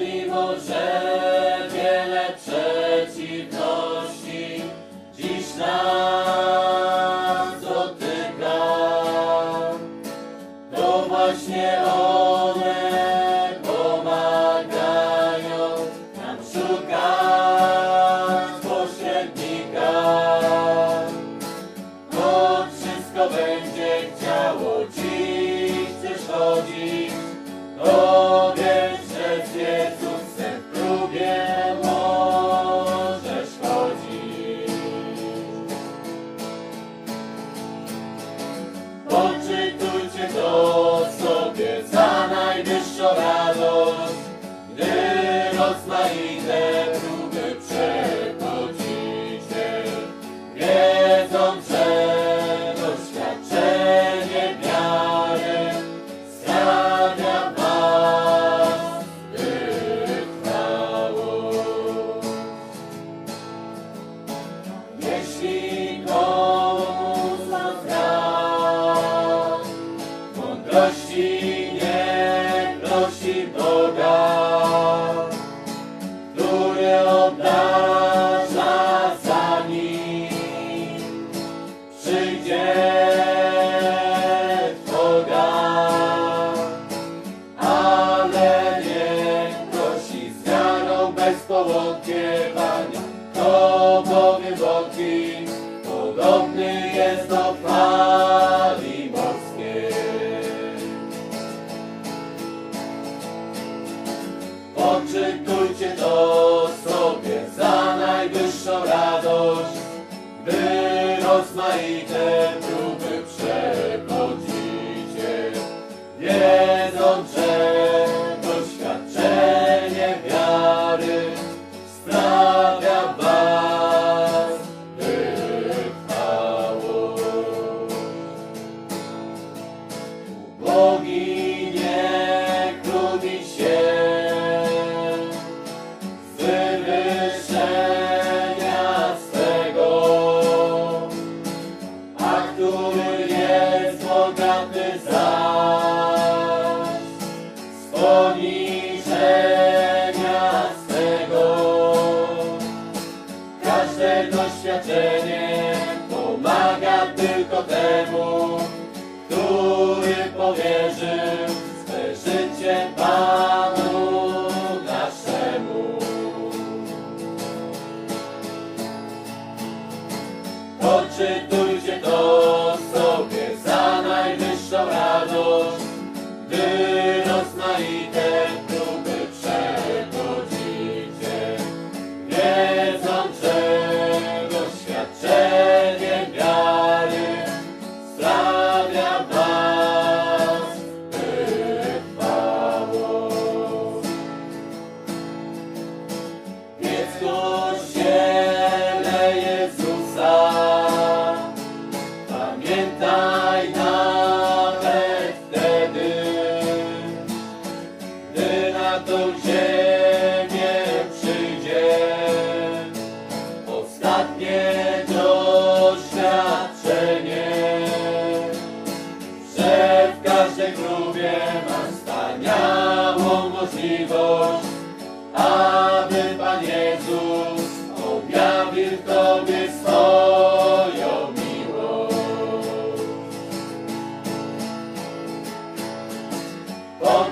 Pomimo, że wiele przeciwności dziś nas dotyka, to właśnie one Poczytujcie to sobie mądrości, nie prosi Boga, który obdarza za nim. Przyjdzie Boga, ale nie prosi z wiarą bez powątpiewania. To bowiem Bogi podobny jest do fali Każde doświadczenie pomaga tylko temu, 땅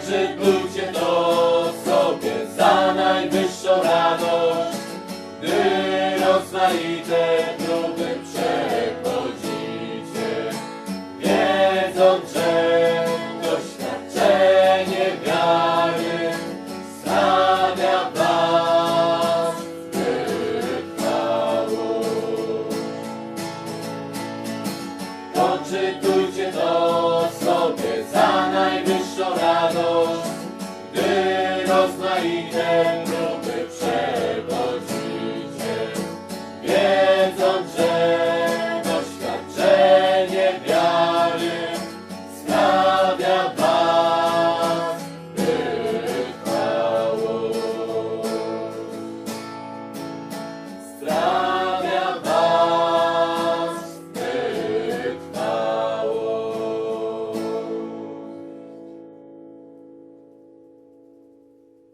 Poczytujcie to sobie za najwyższą radość, gdy rozmaite próby przechodzicie, wiedząc, że doświadczenie wiary stawia was. Poczytujcie to sobie za najwyższą radość, gdy rozmaite